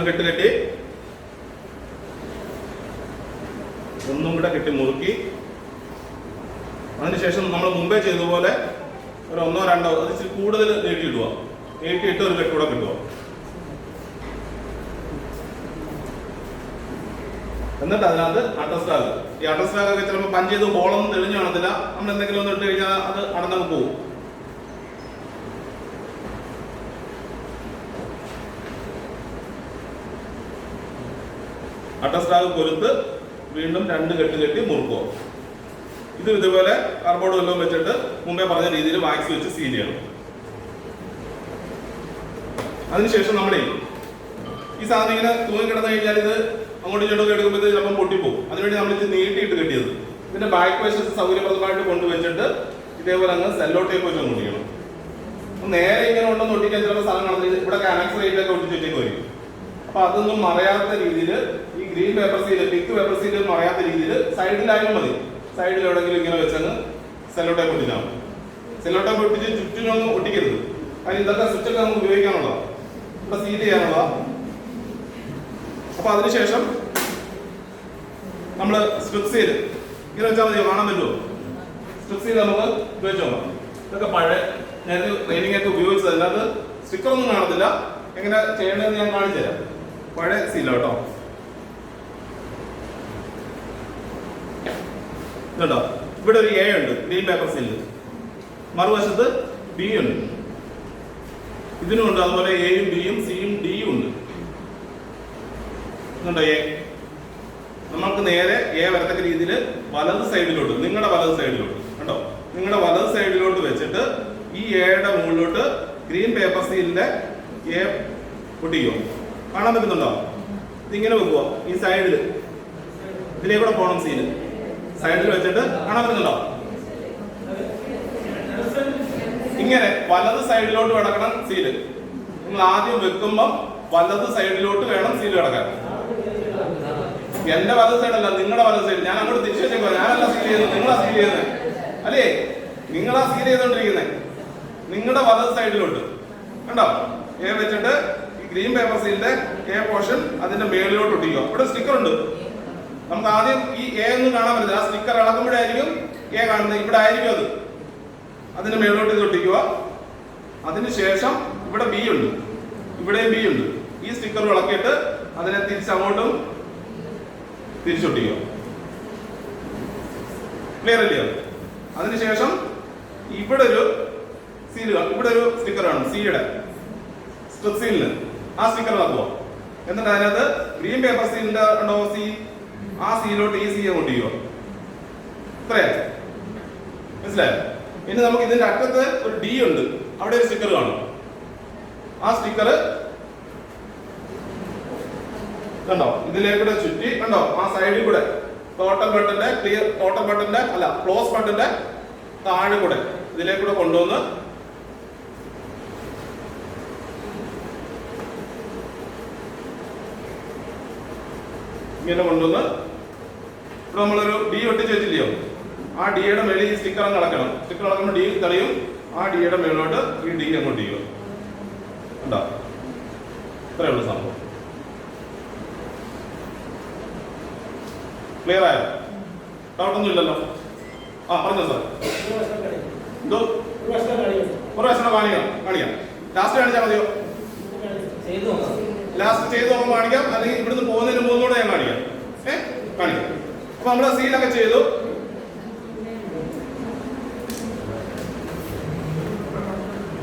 കെട്ട് കെട്ടി ഒന്നും കൂടെ കെട്ടി മുറുക്കി. അതിനുശേഷം നമ്മൾ മുമ്പേ ചെയ്തതുപോലെ ഒരു ഒന്നോ രണ്ടോ അത് ഇച്ചിരി കൂടുതൽ നീട്ടിയിടുക. നീട്ടിയിട്ട് ഒരു കെട്ടൂടെ കിട്ടുക. എന്നിട്ട് അതിനകത്ത് അട്ടസ്റ്റാഗ് ഈ അട്ടസ്റ്റാഗ് ഒക്കെ ചിലപ്പോൾ പഞ്ച് ചെയ്ത് ഹോളൊന്നും തെളിഞ്ഞു കാണത്തില്ല. നമ്മൾ എന്തെങ്കിലും ഒന്ന് ഇട്ട് കഴിഞ്ഞാൽ അത് അടന്നങ്ങ് പോകും. അട്ടസ്റ്റാഗ് കൊരുത്ത് വീണ്ടും രണ്ട് കെട്ട് കെട്ടി മുറുക്കുക. ഇത് ഇതുപോലെ കാർബോർഡ് വല്ലതും വെച്ചിട്ട് മുമ്പേ പറഞ്ഞ രീതിയിൽ വാക്സ് വെച്ച് സീൽ ചെയ്യണം അതിനുശേഷം നമ്മുടെ ഈ സാധനം ഇങ്ങനെ തൂങ്ങി കിടന്നു കഴിഞ്ഞാൽ ഇത് അങ്ങോട്ടും ഇങ്ങോട്ടും എടുക്കുമ്പോൾ ഇത് ചിലപ്പം പൊട്ടിപ്പോകും. അതിനുവേണ്ടി നമ്മൾ ഇത് നീട്ടിയിട്ട് കെട്ടിയത്. ഇതിന്റെ ബാക്ക് വശത്ത് സൗകര്യപ്രദമായിട്ട് കൊണ്ടുവച്ചിട്ട് ഇതേപോലെ അങ്ങ് സെല്ലോ ടേപ്പ് വെച്ച് ഒട്ടിക്കണം നേരെ ഇങ്ങനെ ഉണ്ടെന്ന് ഒട്ടിക്കാൻ ചിലപ്പോൾ കാണുന്നത് ഇവിടെ കാനക്സ് റേറ്റിലൊക്കെ ഒട്ടിച്ചിട്ടേക്ക് വരും അപ്പൊ അതൊന്നും മറയാത്ത രീതിയിൽ green paper seal pink paper seal പറയാത്ത രീതിയിൽ സൈഡിലായാലും മതി. സൈഡിൽ എവിടെയെങ്കിലും ഇങ്ങനെ വെച്ചങ്ങ് സെല്ലോ പൊട്ടിച്ചാൽ ഒട്ടിച്ചാൽ സെല്ലോ ടേപ്പ് ചുറ്റിനൊന്നും ഒട്ടിക്കരുത്. അതിന് ഇതൊക്കെ സ്വിച്ചൊക്കെ നമുക്ക് ഉപയോഗിക്കാനുള്ളതാണ് ഇവിടെ സീൽ ചെയ്യാനുള്ളതാണ് അപ്പൊ അതിനുശേഷം നമ്മൾ സ്ട്രിപ് സീൽ ഇങ്ങനെ വെച്ചാൽ മതി കാണാൻ പറ്റുമോ? സ്ട്രിപ്പ് സീൽ നമുക്ക് ഉപയോഗിച്ചോ ഇതൊക്കെ പഴയ ഞാൻ ട്രെയിനിങ് ഒക്കെ ഉപയോഗിച്ചത് സ്റ്റിക്കർ ഒന്നും കാണത്തില്ല. എങ്ങനെ ചെയ്യണമെന്ന് ഞാൻ കാണിച്ചു തരാം പഴയ സീലോട്ടോ കേട്ടോ ഇതുണ്ടോ ഇവിടെ ഒരു എ ഉണ്ട് ഗ്രീൻ പേപ്പർ സീൽ മറുവശത്ത് ബി ഉണ്ട്. ഇതിനും ഉണ്ട് അതുപോലെ എയും ബിയും സിയും ഡിയും ഉണ്ട്. ഇതുണ്ടോ എ നമ്മൾക്ക് നേരെ എ വരത്തക്ക രീതിയിൽ വലത് സൈഡിലോട്ട് നിങ്ങളുടെ വലത് സൈഡിലോട്ട് കണ്ടോ? നിങ്ങളുടെ വലത് സൈഡിലോട്ട് വെച്ചിട്ട് ഈ എയുടെ മുകളിലോട്ട് ഗ്രീൻ പേപ്പർ സീലിന്റെ എ പൊട്ടിക്കോ? കാണാൻ പറ്റുന്നുണ്ടോ? ഇതിങ്ങനെ വെക്കുക ഈ സൈഡിൽ ഇതിലേക്കൂടെ പോകണം സീൽ സൈഡിൽ വെച്ചിട്ട് കാണാൻ പറ്റുന്നുണ്ടോ ഇങ്ങനെ വലത് സൈഡിലോട്ട് കിടക്കണം സീൽ. നിങ്ങൾ ആദ്യം വെക്കുമ്പം വലത് സൈഡിലോട്ട് വേണം സീൽ കിടക്കാൻ. എന്റെ വലത് സൈഡല്ല നിങ്ങളുടെ വലത് സൈഡ്. ഞാൻ അങ്ങോട്ട് തിരിച്ചു വെച്ചേക്കോ ഞാനല്ല സീൽ ചെയ്യുന്നത് നിങ്ങളാ സീൽ ചെയ്യുന്നത്. അല്ലേ? നിങ്ങളാ സീൽ ചെയ്തോണ്ടിരിക്കുന്നത് നിങ്ങളുടെ വലത് സൈഡിലോട്ട്. കണ്ടോ? ഏ വെച്ചിട്ട് ഗ്രീൻ പേപ്പർ സീലിന്റെ എ പോർഷൻ അതിന്റെ മേളിലോട്ട് ഒട്ടിക്കുക. ഇവിടെ സ്റ്റിക്കർ ഉണ്ട് നമുക്ക് ആദ്യം ഈ എ ഒന്നും കാണാൻ പറ്റില്ല ആ സ്റ്റിക്കർ ഇളകുമ്പോഴായിരിക്കും എ കാണുന്നത്. ഇവിടെ ആയിരിക്കും അത്. അതിന്റെ മേളിലോട്ട് ഇത് ഒട്ടിക്കുക. അതിനുശേഷം ഇവിടെ ബി ഉണ്ട്. ഇവിടെയും ബി ഉണ്ട്. ഈ സ്റ്റിക്കർ ഇളക്കിയിട്ട് അതിനെ തിരിച്ചങ്ങോട്ടും തിരിച്ചൊട്ടിക്കുക ക്ലിയർ അല്ലയോ അതിനുശേഷം ഇവിടെ ഒരു സീൽ ഇവിടെ ഒരു സ്റ്റിക്കർ ആണ്. സിയുടെ സ്ട്രിപ്പ് സീലിന് ആ സ്റ്റിക്കർ ഇളക്കുക എന്നിട്ട് അതിനകത്ത് ഗ്രീൻ പേപ്പർ സീലിന്റെ ഉണ്ടോ സി ആ സിയിലോട്ട് ഈ സിയെ അങ്ങോട്ട് ചെയ്യുക ഇത്രയാ മനസ്സിലായോ? ഇനി നമുക്ക് ഇതിന്റെ അറ്റത്ത് ഒരു ഡി ഉണ്ട്. അവിടെ ഒരു സ്റ്റിക്കർ കാണും. ആ സ്റ്റിക്കർ കണ്ടോ? ഇതിലേക്കൂടെ ചുറ്റി കണ്ടോ? ആ സൈഡിൽ കൂടെ ടോട്ടൽ ബട്ടന്റെ ക്ലിയർ ടോട്ടൽ ബട്ടന്റെ അല്ല ക്ലോസ് ബട്ടന്റെ താഴെ കൂടെ ഇതിലേക്കൂടെ കൊണ്ടുവന്ന് ഇങ്ങനെ കൊണ്ടുവന്ന് ഇവിടെ നമ്മളൊരു ഡി ഒട്ടിച്ച് വെച്ചില്ലയോ ആ ഡിയുടെ മേളിൽ ഈ സ്റ്റിക്കർ അങ്ങ് അളക്കണം സ്റ്റിക്കർ അളക്കുമ്പോൾ ഡി തെളിയും. ആ ഡിയുടെ മേളിലോട്ട് ഈ ഡി അങ്ങോട്ട് ചെയ്യുക ഉണ്ടോ ഇത്രയേ ഉള്ളൂ സംഭവം. ക്ലിയർ ആയോ? ഡൗട്ടൊന്നും ഇല്ലല്ലോ. ആ പറഞ്ഞോ സാർ. എന്തോ? ഒരു വശം കാണിക്കാം കാണിക്കാം. ലാസ്റ്റ് കാണിച്ചാൽ മതിയോ? ലാസ്റ്റ് ചെയ്ത് നോക്കുമ്പോൾ കാണിക്കാം. അല്ലെങ്കിൽ ഇവിടുന്ന് പോകുന്നതിന് പോകുന്നതോടെ ഞാൻ കാണിക്കാം. ഏ? കാണിക്കാം. അപ്പൊ നമ്മൾ സീലൊക്കെ ചെയ്തു.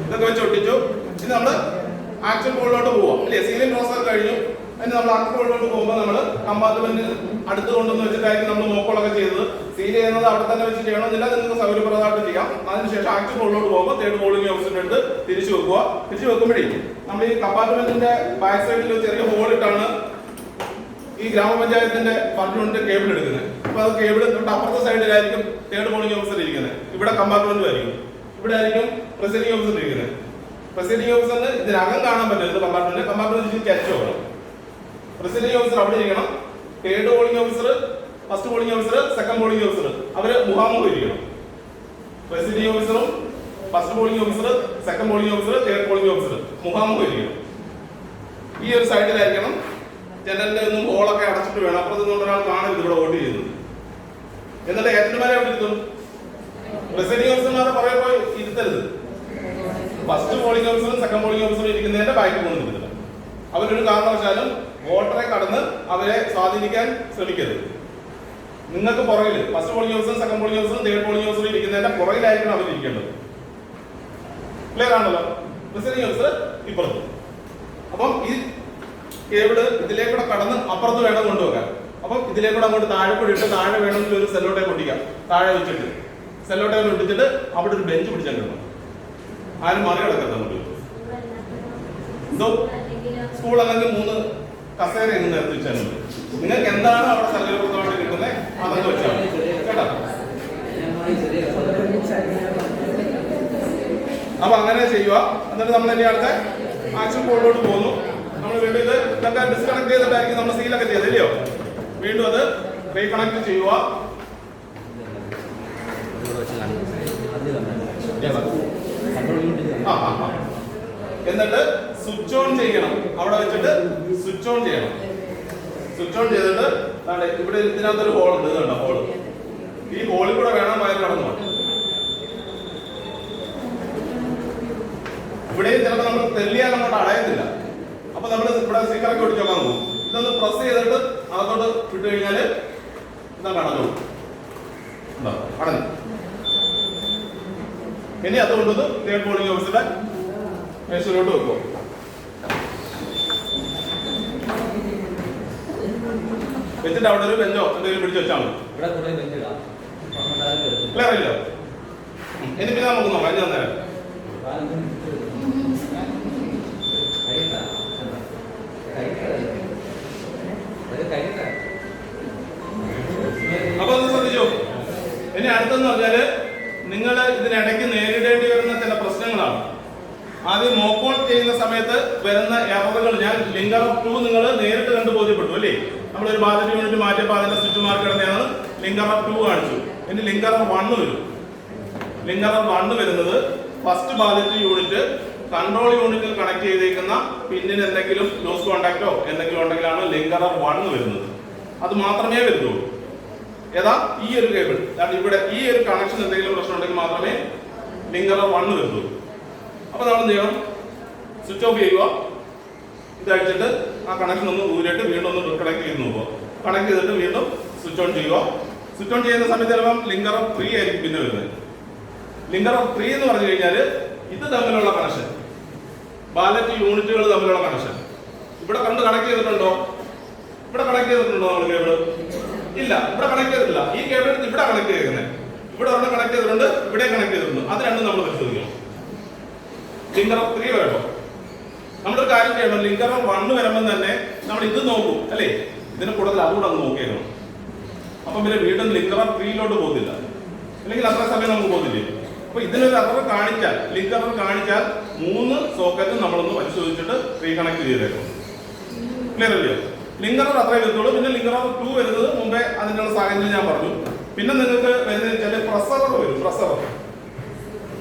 ഇതൊക്കെ വെച്ച് ഒട്ടിച്ചു. ഇനി നമ്മൾ ആക്ഷൻ ബോളിലോട്ട് പോവാം. അല്ലേ? സീലിംഗ് പ്രോസസ് കഴിഞ്ഞു. അതിന് നമ്മൾ ആക്ഷൻ ബോളിലോട്ട് പോകുമ്പോൾ നമ്മൾ കമ്പാർട്ട്മെന്റ് അടുത്ത് കൊണ്ടുവന്ന് വെച്ചിട്ടായിരിക്കും നമ്മൾ നോക്കുകളൊക്കെ ചെയ്തത്. സീൽ ചെയ്യുന്നത് അവിടെ തന്നെ വെച്ച് ചെയ്യണമെന്നില്ല നിങ്ങൾക്ക് സൗകര്യപ്രദമായിട്ട് ചെയ്യാം. അതിനുശേഷം ആക്ഷൻ ബോളിലോട്ട് പോകുമ്പോൾ തേർഡ് ബോളിംഗ് ഓപ്ഷൻ എടുത്ത് തിരിച്ചു വെക്കുക. തിരിച്ചു വെക്കുമ്പോഴേ നമ്മൾ ഈ കമ്പാർട്ട്മെന്റിന്റെ ബാക്ക് സൈഡിൽ ചെറിയ ഹോൾ ഇട്ടാണ് ഈ ഗ്രാമപഞ്ചായത്തിന്റെ ഫണ്ട് കേബിൾ എടുക്കുന്നത്. അപ്പൊ എവിടെ കേബിൾ തൊട്ട് അപ്പുറത്തെ സൈഡിലായിരിക്കും തേർഡ് മോർണിംഗ് ഓഫീസർ ഇരിക്കുന്നത്. ഇവിടെ കമ്പാർട്ട്മെന്റ് ആയിരിക്കും. ഇവിടെ ആയിരിക്കും പ്രസിഡിംഗ് ഓഫീസർ ഇരിക്കുന്നത്. പ്രസിഡിംഗ് ഓഫീസറിന് ഇതിനകം കാണാൻ പറ്റുന്നത് കമ്പാർട്ട്മെന്റ്. കമ്പാർട്ട്മെന്റ് ക്യാച്ച് ആവണം പ്രസിഡിംഗ് ഓഫീസർ അവിടെ ഇരിക്കണം. Third polling officer first polling officer second polling officer അവർ മുഖാമുഖം ഇരിക്കണം. പ്രസിഡിംഗ് ഓഫീസറും first polling officer second polling officer third polling officer മുഖാമുഖം ഇരിക്കണം. ഈ ഒരു സൈഡിലായിരിക്കണം ജനലിന്റെ ഒന്നും ഹോളൊക്കെ അടച്ചിട്ട് വേണം. അപ്പുറത്ത് നിന്നുള്ള ഒരാൾ കാണരുത് ഇവിടെ വോട്ട് ചെയ്യുന്നത്. എന്നിട്ട് ഏജന്റുമാരെ അവിടെ ഇരുത്തും പ്രിസൈഡിംഗ് ഓഫീസർമാരെ പുറകെ പോയി ഇരുത്തരുത്. ഫസ്റ്റ് പോളിംഗ് ഓഫീസറും സെക്കൻഡ് പോളിംഗ് ഓഫീസറും ഇരിക്കുന്നതിന്റെ ബാക്കിൽ കൊണ്ടു നിൽക്കുന്നില്ല അവരൊരു കാരണവശാലും വോട്ടറെ കടന്ന് അവരെ സ്വാധീനിക്കാൻ ശ്രമിക്കരുത്. നിങ്ങൾക്ക് പുറകിൽ ഫസ്റ്റ് പോളിംഗ് ഓഫീസറും സെക്കൻഡ് പോളിംഗ് ഓഫീസറും തേർഡ് പോളിംഗ് ഓഫീസറും ഇരിക്കുന്നതിന്റെ പുറകിലായിരിക്കണം അവർ ഇരിക്കേണ്ടത്. ക്ലിയർ ആണല്ലോ? പ്രിസൈഡിംഗ് ഓഫീസർ ഇപ്പുറത്ത്. അപ്പം ഈ കേബിൾ ഇതിലേക്കൂടെ കടന്ന് അപ്പുറത്ത് വേണം കൊണ്ടുപോകാൻ. അപ്പം ഇതിലേക്കൂടെ അങ്ങോട്ട് താഴെ കൂടി ഇട്ട് താഴെ വേണമെങ്കിൽ ഒരു സെല്ലോട്ടെ പൊട്ടിക്കാം താഴെ വെച്ചിട്ട്. സെല്ലോട്ടെ ഒട്ടിച്ചിട്ട് അവിടെ ഒരു ബെഞ്ച് പിടിച്ചിട്ടുണ്ട് ആരും മറി കിടക്കരുത് അങ്ങോട്ട് എന്തോ? സ്കൂൾ അല്ലെങ്കിൽ മൂന്ന് കസേര എന്ന് നേരത്തെ വെച്ചാൽ നിങ്ങൾക്ക് എന്താണ് അവിടെ സൗകര്യപ്രദമായിട്ട് കിട്ടുന്നത് അതൊക്കെ വെച്ചാൽ കേട്ടോ? അപ്പൊ അങ്ങനെ ചെയ്യുക. എന്നിട്ട് നമ്മൾ ഇനി അടുത്ത ആക്ഷൻ ബോർഡിലോട്ട് പോകുന്നു. നമ്മൾ വീണ്ടും ഇത് ഡിസ്കണക്ട് ചെയ്തിട്ടായിരിക്കും നമ്മൾ സീലൊക്കെ ചെയ്തത് ഇല്ലയോ? വീണ്ടും അത് റീകണക്ട് ചെയ്യുക. എന്നിട്ട് സ്വിച്ച് ഓൺ ചെയ്യണം. അവിടെ വെച്ചിട്ട് സ്വിച്ച് ഓൺ ചെയ്യണം. സ്വിച്ച് ഓൺ ചെയ്തിട്ട് ഇവിടെ ഇതിനകത്തൊരു ഹോൾ ഉണ്ട്. കണ്ടോ ഹോൾ ഈ ഹോളിൽ കൂടെ വേണം വയർ കടന്നു ഇവിടെയും ചിലപ്പോൾ നമ്മൾ തെല്ലിയാൽ അങ്ങോട്ട് അടയത്തില്ല. അപ്പൊ നമ്മൾ ഇവിടെ സ്റ്റിക്കറൊക്കെ ഒടിച്ചോക്കാൻ പോകും. ഇതൊന്ന് പ്രസ് ചെയ്തിട്ട് അകത്തോട്ട് വിട്ടു കഴിഞ്ഞാൽ എന്താ കടന്നോളൂ ഉണ്ടോ? ഇനി അത് കൊണ്ടത് തേർഡ് ബോളിംഗ് ഓഫീസിലെ മേശയിലോട്ട് വെക്കുമോ വെച്ചിട്ട് അവിടെ ഒരു ബെഞ്ചോ എന്തെങ്കിലും പിടിച്ചു വെച്ചാൽ മതി. ഇല്ലോ. ഇനി പിന്നെ നമുക്ക് നോക്കാം. അഞ്ചു തന്നേരം. ഇനി അടുത്തെന്ന് പറഞ്ഞാൽ നിങ്ങൾ ഇതിനിടയ്ക്ക് നേരിടേണ്ടി വരുന്ന ചില പ്രശ്നങ്ങളാണ്. ആദ്യം മോക്കോൺ ചെയ്യുന്ന സമയത്ത് വരുന്ന എററുകൾ ഞാൻ ലിങ്കർ ടു നിങ്ങൾ നേരിട്ട് കണ്ട് ബോധ്യപ്പെട്ടു അല്ലേ? നമ്മൾ ഒരു ബാധ്യത യൂണിറ്റ് മാറ്റിയപ്പോൾ അതിന്റെ സ്വിച്ച് മാർക്ക് കിടന്നെയാണ് ലിങ്കർ ടു കാണിച്ചു. ഇനി ലിങ്കർ വണ്ണ് വരും. ലിങ്കർ വണ്ണ് വരുന്നത് ഫസ്റ്റ് ബാധ്യത യൂണിറ്റ് കൺട്രോൾ യൂണിറ്റിൽ കണക്ട് ചെയ്തേക്കുന്ന പിന്നിന് എന്തെങ്കിലും ലോസ് കോണ്ടാക്റ്റോ എന്തെങ്കിലും ഉണ്ടെങ്കിലാണ് ലിങ്കർ വണ്ണ് വരുന്നത്. അത് മാത്രമേ വരുന്നുള്ളൂ. ഏതാ? ഈ ഒരു കേബിൾ അതായത് ഇവിടെ ഈ ഒരു കണക്ഷൻ എന്തെങ്കിലും പ്രശ്നം ഉണ്ടെങ്കിൽ മാത്രമേ ലിങ്കർ വണ്ണ് വരുള്ളൂ. അപ്പൊ നമ്മൾ എന്ത് ചെയ്യണം? സ്വിച്ച് ഓഫ് ചെയ്യുക. ഇതഴിച്ചിട്ട് ആ കണക്ഷൻ ഒന്ന് ഊരിയിട്ട് വീണ്ടും ഒന്ന് കണക്ട് ചെയ്ത് നോക്കുക. കണക്ട് ചെയ്തിട്ട് വീണ്ടും സ്വിച്ച് ഓൺ ചെയ്യുക. സ്വിച്ച് ഓൺ ചെയ്യുന്ന സമയത്ത് ചിലപ്പം ലിങ്കർ ഓഫ് ത്രീ ആയിരിക്കും പിന്നെ വരുന്നത്. ലിങ്കർ ഓഫ് ത്രീ എന്ന് പറഞ്ഞു കഴിഞ്ഞാൽ ഇത് തമ്മിലുള്ള കണക്ഷൻ ബാലറ്റ് യൂണിറ്റുകൾ തമ്മിലുള്ള കണക്ഷൻ ഇവിടെ കണ്ട് കണക്ട് ചെയ്തിട്ടുണ്ടോ? ഇവിടെ കണക്ട് ചെയ്തിട്ടുണ്ടോ നമ്മൾ കേബിൾ ഇല്ല ഇവിടെ കണക്ട് ചെയ്തിട്ടില്ല. ഈ കേബിൾ ഇവിടെ കണക്ട് ചെയ്തേക്കുന്നത് ഇവിടെ ഒരെണ്ണം കണക്ട് ചെയ്തിട്ടുണ്ട് ഇവിടെ കണക്ട് ചെയ്തിട്ടുണ്ട്. അത് രണ്ടും നമ്മൾ പരിശോധിക്കണം. ലിങ്കർ ത്രീ വേണോ? നമ്മളൊരു കാര്യം ചെയ്യണം. ലിങ്കർ വണ്ണ് വരുമ്പോൾ തന്നെ നമ്മൾ ഇത് നോക്കും അല്ലേ? ഇതിന് കൂടുതൽ അതുകൂടെ ഒന്ന് നോക്കിയേക്കണം. അപ്പം പിന്നെ വീണ്ടും ലിങ്കർ ത്രീയിലോട്ട് പോകുന്നില്ല അല്ലെങ്കിൽ അത്ര സമയം നമുക്ക് പോകുന്നില്ലേ അപ്പൊ ഇതിനൊരു അത്ര കാണിച്ചാൽ ലിങ്കർ ഓഫ് കാണിച്ചാൽ മൂന്ന് സോക്കറ്റ് നമ്മളൊന്ന് പരിശോധിച്ചിട്ട് റീകണക്ട് ചെയ്തേക്കും ക്ലിയർ അല്ലയോ ലിങ്കർ അത്രയും വരുന്നുള്ളൂ. പിന്നെ ലിംഗർ ടു വരുന്നത് മുമ്പേ അതിനുള്ള സാഹചര്യം ഞാൻ പറഞ്ഞു. പിന്നെ നിങ്ങൾക്ക് വരുന്നത് വെച്ചാൽ പ്രസറർ വരും പ്രസറർ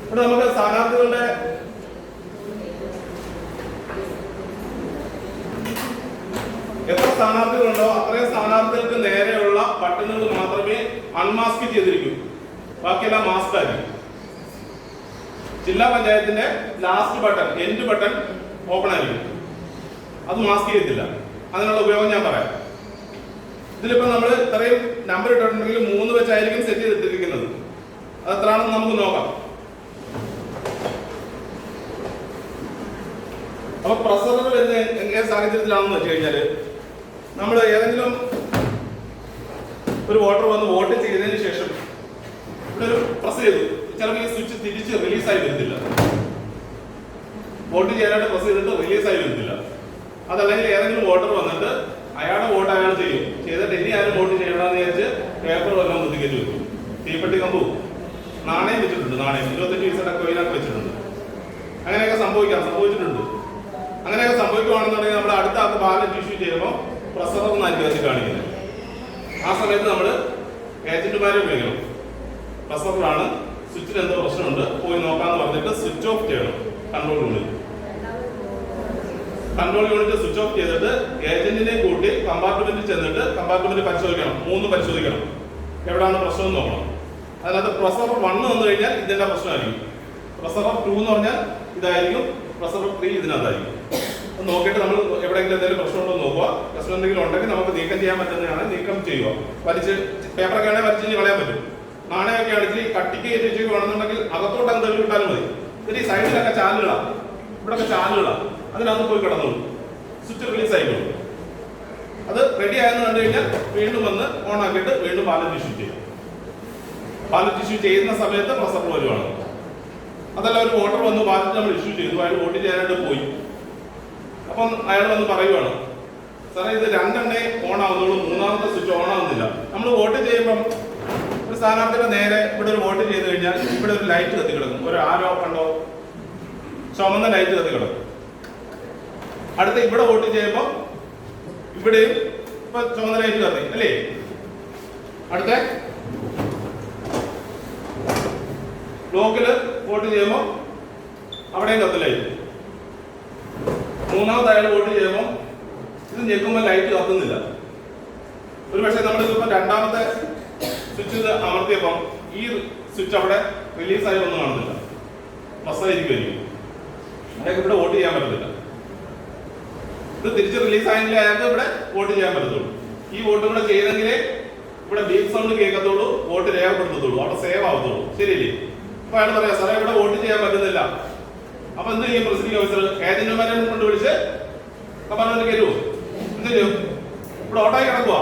ഇവിടെ നമുക്ക് സ്ഥാനാർത്ഥികളുടെ എത്ര സ്ഥാനാർത്ഥികളുണ്ടോ അത്രയും സ്ഥാനാർത്ഥികൾക്ക് നേരെയുള്ള ബട്ടണുകൾ മാത്രമേ അൺമാസ്ക് ചെയ്തിരിക്കൂ. ബാക്കിയെല്ലാം മാസ്ക് ആയിരിക്കും ജില്ലാ പഞ്ചായത്തിന്റെ last button end button open ആയിരിക്കും. അത് മാസ്ക് ചെയ്യത്തില്ല. അതിനുള്ള ഉപയോഗം ഞാൻ പറയാം. ഇതിലിപ്പോ നമ്മൾ ഇത്രയും നമ്പർ ഇട്ടിട്ടുണ്ടെങ്കിൽ മൂന്ന് വെച്ചായിരിക്കും സെറ്റ് ചെയ്തിട്ടിരിക്കുന്നത്. അത് എത്രയാണെന്ന് നമുക്ക് നോക്കാം. അപ്പൊ വരുന്ന എങ്ങനെ സാഹചര്യത്തിലാണെന്ന് വെച്ച് കഴിഞ്ഞാൽ നമ്മൾ ഏതെങ്കിലും ഒരു വോട്ടർ വന്ന് വോട്ട് ചെയ്തതിന് ശേഷം ഇവിടെ ഒരു പ്രസ് ചെയ്തു. ചിലപ്പോൾ ഈ സ്വിച്ച് തിരിച്ച് റിലീസായി വരുന്നില്ല. വോട്ട് ചെയ്യാനായിട്ട് പ്രസ് ചെയ്തിട്ട് റിലീസായി വരുന്നില്ല. അതല്ലെങ്കിൽ ഏതെങ്കിലും വോട്ടർ വന്നിട്ട് അയാളുടെ വോട്ട് അയാൾ ചെയ്യും. ചെയ്തിട്ട് ഇനി ആരും വോട്ട് ചെയ്യണമെന്ന് വിചാരിച്ച് പേപ്പർ വല്ലതും മുതിക്കേറ്റ് വെക്കും. തീപ്പെട്ടി കമ്പു. നാണയം വെച്ചിട്ടുണ്ട് നാണയം. ഇരുപത്തഞ്ച് പൈസയുടെ കോയിനൊക്കെ വെച്ചിട്ടുണ്ട്. അങ്ങനെയൊക്കെ സംഭവിക്കാം സംഭവിച്ചിട്ടുണ്ട്. അങ്ങനെയൊക്കെ സംഭവിക്കുകയാണെന്നുണ്ടെങ്കിൽ നമ്മൾ അടുത്ത ആൾക്ക് ബാലറ്റ് ഇഷ്യൂ ചെയ്യുമ്പോൾ പ്രസവം എന്നായിരിക്കും വെച്ച് കാണിക്കുന്നത് ആ സമയത്ത് നമ്മൾ ഏജന്റുമാരെ ഉപയോഗിക്കണം പ്രസവറാണ് സ്വിച്ചിന് എന്തോ പ്രശ്നമുണ്ട് പോയി നോക്കാന്ന് പറഞ്ഞിട്ട് സ്വിച്ച് ഓഫ് ചെയ്യണം കൺട്രോൾ റൂമിൽ കൺട്രോൾ യൂണിറ്റ് സ്വിച്ച് ഓഫ് ചെയ്തിട്ട് ഏജന്റിനെ കൂട്ടി കമ്പാർട്ട്മെന്റിൽ ചെന്നിട്ട് കമ്പാർട്ട്മെന്റ് പരിശോധിക്കണം. മൂന്ന് പരിശോധിക്കണം. എവിടെയാണ് പ്രശ്നം എന്ന് നോക്കണം. അതിനകത്ത് പ്രസർ വണ്ണ് വന്നു കഴിഞ്ഞാൽ ഇതിന്റെ പ്രശ്നമായിരിക്കും? പ്രസർ ടു എന്ന് പറഞ്ഞാൽ ഇതായിരിക്കും. പ്രസർ ത്രീ ഇതിനകത്തായിരിക്കും. നോക്കിയിട്ട് നമ്മൾ എവിടെയെങ്കിലും എന്തെങ്കിലും പ്രശ്നം ഉണ്ടോ നോക്കുക. പ്രശ്നം എന്തെങ്കിലും ഉണ്ടെങ്കിൽ നമുക്ക് നീക്കം ചെയ്യാൻ പറ്റുന്നതാണ് നീക്കം ചെയ്യുക. വലിച്ച് പേപ്പറൊക്കെ ആണെങ്കിൽ വലിച്ചു കളയാൻ പറ്റും. നാണയമൊക്കെ ആണെങ്കിൽ കട്ടിക്ക് കയറ്റി വെച്ച് വേണമെന്നുണ്ടെങ്കിൽ അകത്തോട്ട് എന്തെങ്കിലും ഇട്ടാലും മതി. എന്നിട്ട് ഈ സൈഡിലൊക്കെ ചാലുകളാണ് ഇവിടെയൊക്കെ ചാലുകളാണ് അതിനകത്ത് പോയി കിടന്നു സ്വിച്ച് റിലീസ് ആയിക്കോളൂ. അത് റെഡി ആയെന്ന് കണ്ടു കഴിഞ്ഞാൽ വീണ്ടും വന്ന് ഓൺ ആക്കിയിട്ട് വീണ്ടും പാലറ്റ് ഇഷ്യൂ ചെയ്യും. പാലറ്റ് ഇഷ്യൂ ചെയ്യുന്ന സമയത്ത് പ്രസർ വരുവാണ്. അതല്ല ഒരു വോട്ടർ വന്ന് പാലറ്റ് നമ്മൾ ഇഷ്യൂ ചെയ്തു. അയാൾ വോട്ട് ചെയ്യാനായിട്ട് പോയി. അപ്പം അയാൾ വന്ന് പറയുവാണ് സാറേ ഇത് രണ്ടെണ്ണേ ഓൺ ആവുന്നുള്ളൂ. മൂന്നാമത്തെ സ്വിച്ച് ഓൺ ആവുന്നില്ല. നമ്മൾ വോട്ട് ചെയ്യുമ്പം ഒരു സ്ഥാനാർത്ഥിയുടെ നേരെ ഇവിടെ ഒരു വോട്ട് ചെയ്ത് കഴിഞ്ഞാൽ ഇവിടെ ഒരു ലൈറ്റ് കത്തി കിടക്കും ഒരു ആരോ കണ്ടോ? ചുമന്ന ലൈറ്റ് കത്തി കിടക്കും അടുത്ത ഇവിടെ വോട്ട് ചെയ്യുമ്പോൾ ഇവിടെയും ഇപ്പൊ ചുമതല കത്തി അല്ലേ? അടുത്ത ബ്ലോക്കിൽ വോട്ട് ചെയ്യുമ്പോൾ അവിടെയും കത്തലായി. മൂന്നാമത് വോട്ട് ചെയ്യുമ്പോൾ ഇത് ഞെക്കുമ്പോൾ ലൈറ്റ് കത്തുന്നില്ല. ഒരു പക്ഷേ നമ്മൾ ഇപ്പം രണ്ടാമത്തെ സ്വിച്ച് ഇത് ഈ സ്വിച്ച് അവിടെ റിലീസായി ഒന്നും കാണുന്നില്ല. മസ്സായിരിക്കുമായിരിക്കും അയാൾക്ക് ഇവിടെ വോട്ട് ചെയ്യാൻ പറ്റത്തില്ല. ഇത് തിരിച്ച് റിലീസ് ആയെങ്കിലേ അയാൾക്ക് ഇവിടെ വോട്ട് ചെയ്യാൻ പറ്റത്തുള്ളൂ. ഈ വോട്ട് കൂടെ ചെയ്തെങ്കിലേ ഇവിടെ ബീപ് സൗണ്ട് കേൾക്കത്തുള്ളൂ വോട്ട് രേഖപ്പെടുത്തത്തുള്ളൂ അവിടെ സേവ് ആവത്തുള്ളൂ. ശരിയല്ലേ? അപ്പൊ അയാൾ പറയാം സാറേ ഇവിടെ വോട്ട് ചെയ്യാൻ പറ്റുന്നില്ല. അപ്പൊ എന്ത് ചെയ്യും പ്രസിഡിംഗ് ഓഫീസർ? ഏജന്റുമാരെ കൊണ്ട് വിളിച്ച് പറഞ്ഞു കയറുമോ എന്ത് ചെയ്യും? ഇവിടെ ഓട്ടോ കിടക്കുക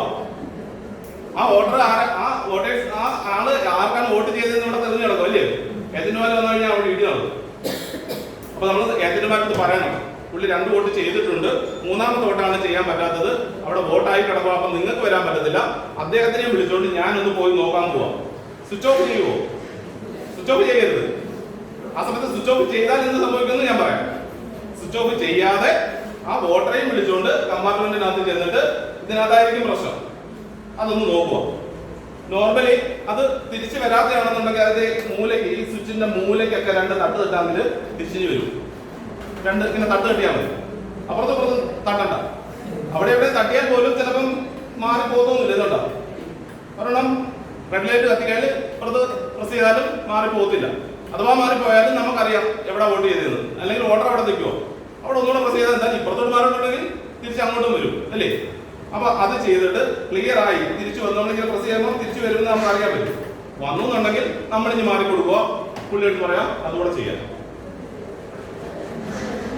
ആ വോട്ടർ ആ വോട്ടേഴ്സ് ആ ആൾ ആർക്കാണ് വോട്ട് ചെയ്തതെന്ന് ഇവിടെ തെളിഞ്ഞു കിടക്കും അല്ലേ? ഏജന്റുമാർ വന്നു കഴിഞ്ഞാൽ അവിടെ ഇടി നടക്കും. അപ്പൊ നമ്മൾ ഏജന്റുമാരെ പറയണം. പുള്ളി രണ്ട് വോട്ട് ചെയ്തിട്ടുണ്ട്. മൂന്നാമത്തെ വോട്ടാണ് ചെയ്യാൻ പറ്റാത്തത്. അവിടെ വോട്ടായി കിടക്കുക അപ്പൊ നിങ്ങൾക്ക് വരാൻ പറ്റത്തില്ല. അദ്ദേഹത്തിനെയും വിളിച്ചോണ്ട് ഞാനൊന്ന് പോയി നോക്കാൻ പോവാം. സ്വിച്ച് ഓഫ് ചെയ്യുമോ സ്വിച്ച് ഓഫ് ചെയ്യരുത്. ആ സമയത്ത് സ്വിച്ച് ഓഫ് ചെയ്താൽ എന്ത് സംഭവിക്കുമെന്ന് ഞാൻ പറയാം. സ്വിച്ച് ഓഫ് ചെയ്യാതെ ആ വോട്ടറെയും വിളിച്ചുകൊണ്ട് കമ്പാർട്ട്മെന്റിനകത്ത് ചെന്നിട്ട് ഇതിനകത്തായിരിക്കും പ്രശ്നം. അതൊന്ന് നോക്കുക നോർമലി അത് തിരിച്ചു വരാതെയാണെന്നുണ്ടെങ്കിൽ അതിന്റെ മൂലയ്ക്ക് ഈ സ്വിച്ചിന്റെ മൂലയ്ക്കൊക്കെ രണ്ട് തട്ട് തട്ടാമെങ്കിൽ തിരിച്ചു വരും. രണ്ട് ഇങ്ങനെ തട്ട് തട്ടിയാൽ മതി. അപ്പുറത്ത് അപ്പുറത്ത് തട്ടണ്ട. അവിടെ എവിടെ തട്ടിയാൽ പോലും ചിലപ്പം മാറി പോകുന്നില്ല. ഇതുണ്ടോ ഒരെണ്ണം റെഡ് ലൈറ്റ് കത്തിക്കാൽ ഇപ്പുറത്ത് പ്രസ് ചെയ്താലും മാറി പോകത്തില്ല. അഥവാ മാറിപ്പോയാലും നമുക്കറിയാം എവിടെ വോട്ട് ചെയ്തത് അല്ലെങ്കിൽ വോട്ടർ അവിടെ നിൽക്കുമോ അവിടെ ഒന്നുകൂടെ പ്രസ് ചെയ്താൽ എന്താ? ഇപ്പുറത്തോട്ട് മാറിയിട്ടുണ്ടെങ്കിൽ തിരിച്ച് അങ്ങോട്ടും വരും അല്ലേ? അപ്പൊ അത് ചെയ്തിട്ട് ക്ലിയർ ആയി തിരിച്ചു വന്നു നമ്മളിങ്ങനെ പ്രസ് ചെയ്യുമ്പോൾ തിരിച്ചു വരുമെന്ന് നമുക്ക് അറിയാൻ പറ്റും. വന്നു എന്നുണ്ടെങ്കിൽ നമ്മളിനി മാറി കൊടുക്കുക പുള്ളി പറയാം അതുകൂടെ ചെയ്യാം.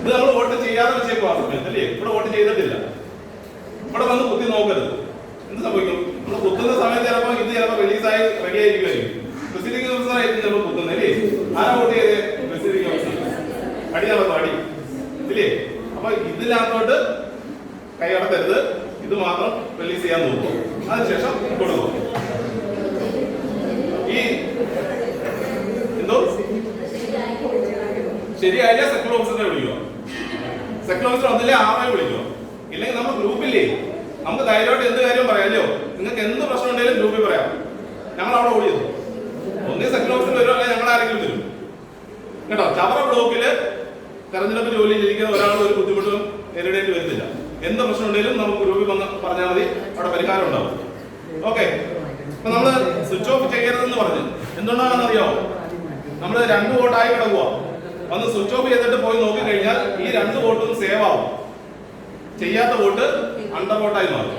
ഇത് നമ്മൾ വോട്ട് ചെയ്യാതെ വെച്ചേക്കുവാണ് അല്ലേ? ഇവിടെ വോട്ട് ചെയ്തിട്ടില്ല. ഇവിടെ വന്ന് കുത്തി നോക്കരുത്. എന്ത് സംഭവിക്കും? നമ്മൾ കുത്തുന്ന സമയത്ത് ചിലപ്പോൾ ഇത് ചിലപ്പോൾ റിലീസായി റെഡി ആയിരിക്കുമായിരിക്കും. പ്രസിഡിംഗ് ഓഫീസർ ചിലപ്പോൾ കുത്തുന്നത് അല്ലേ? ആരാ വോട്ട് ചെയ്തേ? പ്രസിഡിംഗ് ഓഫീസർ അടി നടന്നു അടി. ഇല്ലേ? അപ്പൊ ഇതിനകത്തോട്ട് കൈ അടത്തരുത് ഇത് മാത്രം റിലീസ് ചെയ്യാൻ നോക്കും. അതിനുശേഷം കൊടുക്കും ഈ എന്തോ? ശരിയായ സെക്ടർ ഓഫീസറിനെ വിളിക്കുക സെക്ടർ ഓഫീസർ ഒന്നില്ലേ ആറായി വിളിക്കോ. ഇല്ലെങ്കിൽ നമ്മൾ ഗ്രൂപ്പില്ലേ നമുക്ക് ധൈര്യമായിട്ട് എന്ത് കാര്യം പറയാമല്ലോ നിങ്ങൾക്ക് എന്ത് പ്രശ്നം ഉണ്ടെങ്കിലും ഗ്രൂപ്പിൽ പറയാം. ഞങ്ങൾ അവിടെ ഓടിയത് ഒന്നി സെക്കൻഡ് ഓഫീസർ വരും അല്ലെങ്കിൽ ഞങ്ങൾ ആരെങ്കിലും വരും. കേട്ടോ? ചവറ ബ്ലോക്കിൽ തെരഞ്ഞെടുപ്പ് ജോലിയിൽ ഇരിക്കുന്ന ഒരാൾ ഒരു ബുദ്ധിമുട്ടും നേരിടേണ്ടി വരുന്നില്ല. എന്ത് പ്രശ്നം ഉണ്ടെങ്കിലും നമുക്ക് ഗ്രൂപ്പിൽ വന്ന് പറഞ്ഞാൽ മതി. അവിടെ പരിഹാരം ഉണ്ടാവും. ഓക്കെ അപ്പൊ നമ്മൾ സ്വിച്ച് ഓഫ് ചെയ്യരുതെന്ന് പറഞ്ഞു. എന്തുകൊണ്ടാണെന്ന് അറിയാമോ നമ്മൾ രണ്ട് വോട്ടായി കിടക്കുക വന്ന് സ്വിച്ച് ഓഫ് ചെയ്തിട്ട് പോയി നോക്കി കഴിഞ്ഞാൽ ഈ രണ്ട് വോട്ടും സേവ് ആവും. ചെയ്യാത്ത വോട്ട് അണ്ടർ വോട്ടായി മാറും.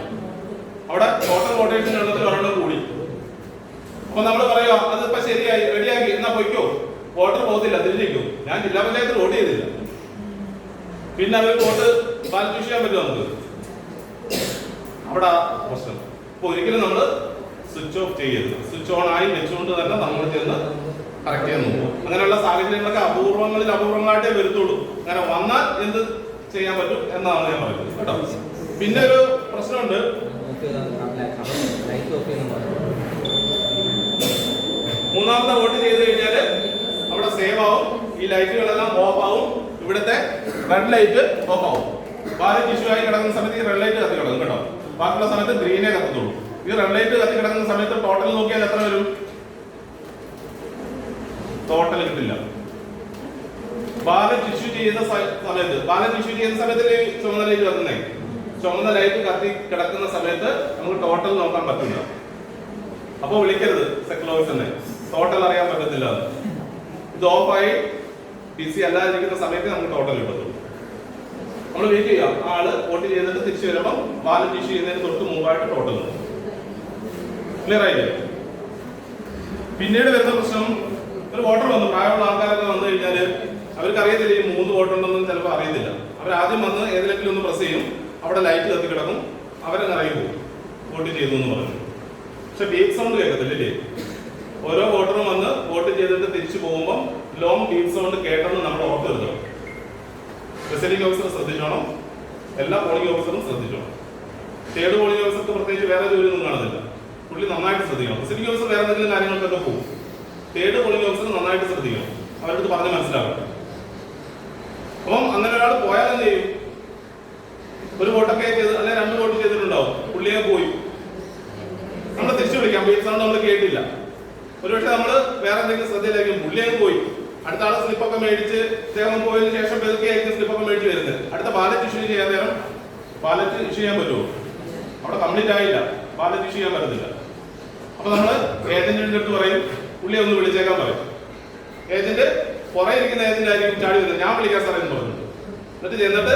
അവിടെ ടോട്ടൽ വോട്ടേഴ്സിന് എണ്ണത്തിൽ ഒരെണ്ണം കൂടി. അപ്പൊ നമ്മൾ പറയുക അതിപ്പോ ശരിയായി റെഡിയാക്കി എന്നാ പൊയ്ക്കോ? വോട്ടർ പോകത്തില്ല തിരിഞ്ഞിരിക്കും. ഞാൻ ജില്ലാ പഞ്ചായത്തിൽ വോട്ട് ചെയ്തില്ല. പിന്നെ അവർ വോട്ട് ബാലറ്റ് ചെയ്യാൻ പറ്റുമോ നമുക്ക്? അവിടെ പ്രശ്നം. അപ്പൊ ഒരിക്കലും നമ്മൾ സ്വിച്ച് ഓഫ് ചെയ്യരുത്. സ്വിച്ച് ഓൺ ആയി വെച്ചുകൊണ്ട് തന്നെ നമ്മൾ ചെന്ന് കറക്റ്റ് ചെയ്യാൻ അങ്ങനെയുള്ള സാഹചര്യങ്ങളൊക്കെ അപൂർവങ്ങളിൽ അപൂർവങ്ങളായിട്ടേ വരുത്തുള്ളൂ. അങ്ങനെ വന്നാൽ എന്ത് ചെയ്യാൻ പറ്റും എന്നാണ് ഞാൻ പറയുന്നത്. കേട്ടോ? പിന്നെ ഒരു പ്രശ്നമുണ്ട്. മൂന്നാമത്തെ വോട്ട് ചെയ്ത് കഴിഞ്ഞാൽ അവിടെ സേവ് ആവും. ഈ ലൈറ്റുകളെല്ലാം ഓഫ് ആവും. ഇവിടുത്തെ റെഡ് ലൈറ്റ് ഓഫ് ആവും. ഇഷ്യൂ ആയി കിടക്കുന്ന സമയത്ത് ഈ റെഡ് ലൈറ്റ് കത്തി കിടക്കും കേട്ടോ. ബാക്കിയുള്ള സമയത്ത് ഗ്രീനേ കത്തത്തുള്ളൂ. ഈ റെഡ് ലൈറ്റ് കത്തി കിടക്കുന്ന സമയത്ത് ടോട്ടൽ നോക്കിയാൽ എത്ര വരും? ടോട്ടൽ കിട്ടില്ല ബാലറ്റ് ഇഷ്യൂ ചെയ്യുന്ന സമയത്ത് ബാലറ്റ് ഇഷ്യൂ ചെയ്യുന്ന സമയത്ത് ചുമന്ന ലൈറ്റ് കത്തുന്നേ ചുമന്ന ലൈറ്റ് കത്തി കിടക്കുന്ന സമയത്ത് നമുക്ക് ടോട്ടൽ നോക്കാൻ പറ്റില്ല. അപ്പൊ വിളിക്കരുത് സെക്ടർ ഓഫീസറിനെ ടോട്ടൽ അറിയാൻ പറ്റത്തില്ല ഇത് ഓഫായി പി സി അല്ലാതിരിക്കുന്ന സമയത്ത് നമുക്ക് ടോട്ടൽ കിട്ടത്തുള്ളൂ. നമ്മൾ വെയിറ്റ് ചെയ്യാം. ആൾ വോട്ട് ചെയ്തിട്ട് തിരിച്ചു വരുമ്പോൾ ബാലറ്റ് ഇഷ്യൂ ചെയ്യുന്നതിന് തൊട്ട് മുമ്പായിട്ട് ടോട്ടൽ ക്ലിയർ ആയില്ലേ? പിന്നീട് വരുന്ന പ്രശ്നം ഒരു വോട്ടർ വന്നു. പ്രായമുള്ള ആൾക്കാരൊക്കെ വന്നു കഴിഞ്ഞാൽ അവർക്ക് അറിയത്തില്ല ഈ മൂന്ന് വോട്ട് ഉണ്ടെന്ന് ചിലപ്പോൾ അറിയത്തില്ല. അവർ ആദ്യം വന്ന് ഏതെങ്കിലും ഒന്ന് പ്രസ് ചെയ്യും. അവിടെ ലൈറ്റ് കത്തി കിടക്കും. അവരങ്ങ് ഇറങ്ങി പോകും. വോട്ട് ചെയ്തു എന്ന് പറഞ്ഞു. പക്ഷെ ബീപ് സൗണ്ട് കേൾക്കത്തില്ലേ ഓരോ വോട്ടറും വന്ന് വോട്ട് ചെയ്തിട്ട് തിരിച്ചു പോകുമ്പോൾ ലോങ് ബീപ് സൗണ്ട് കേട്ടെന്ന് നമ്മൾ ഓർത്ത് വരുത്തണം പ്രിസൈഡിംഗ് ഓഫീസർ ശ്രദ്ധിച്ചോണം. എല്ലാ പോളിംഗ് ഓഫീസറും ശ്രദ്ധിച്ചോണം. തേർഡ് പോളിംഗ് ഓഫീസർക്ക് പ്രത്യേകിച്ച് വേറെ ജോലിയൊന്നും കാണുന്നില്ല പുള്ളി നന്നായിട്ട് ശ്രദ്ധിക്കണം. പ്രിസൈഡിംഗ് ഓഫീസർ വേറെ എന്തെങ്കിലും കാര്യങ്ങൾക്കൊക്കെ പോകും. തേർഡ് പോളിംഗ് ഓഫീസർ നന്നായിട്ട് ശ്രദ്ധിക്കണം. അവരോട് അടുത്ത് പറഞ്ഞ് മനസ്സിലാക്കണം. അപ്പം അങ്ങനെ ഒരാൾ പോയാൽ എന്ത് ചെയ്യും? ഒരു വോട്ടൊക്കെ ചെയ്ത് അല്ലെ രണ്ട് വോട്ട് ചെയ്തിട്ടുണ്ടാവും. പുള്ളിയെ പോയി. നമ്മൾ തിരിച്ചു വിളിക്കാം. ബീറ്റ് സൗണ്ട് നമ്മൾ കേട്ടില്ല. ഒരുപക്ഷെ നമ്മൾ വേറെ എന്തെങ്കിലും ശ്രദ്ധയിലായിരിക്കും. പുള്ളി പോയി. അടുത്ത ആൾ സ്ലിപ്പൊക്കെ മേടിച്ച് അദ്ദേഹം പോയതിനു ശേഷം പെതുക്കെയായിരിക്കും സ്ലിപ്പൊക്കെ മേടിച്ച് വരുന്നത്. അടുത്ത ബാലറ്റ് ഇഷ്യൂ ചെയ്യാൻ നേരം ബാലറ്റ് ഇഷ്യൂ ചെയ്യാൻ പറ്റുമോ? അവിടെ കംപ്ലീറ്റ് ആയില്ല. ബാലറ്റ് ഇഷ്യൂ ചെയ്യാൻ പറ്റത്തില്ല. അപ്പൊ നമ്മൾ ഏജന്റിന്റെ അടുത്ത് പറയും പുള്ളിയെ ഒന്ന് വിളിച്ചേക്കാൻ പറയും. ഏജന്റ് പുറകെ ഇരിക്കുന്ന ഏജന്റ് ആയിരിക്കും ചാടി വരുന്നത് ഞാൻ വിളിക്കാൻ സാറേ എന്ന് പറഞ്ഞു. എന്നിട്ട് ചെന്നിട്ട്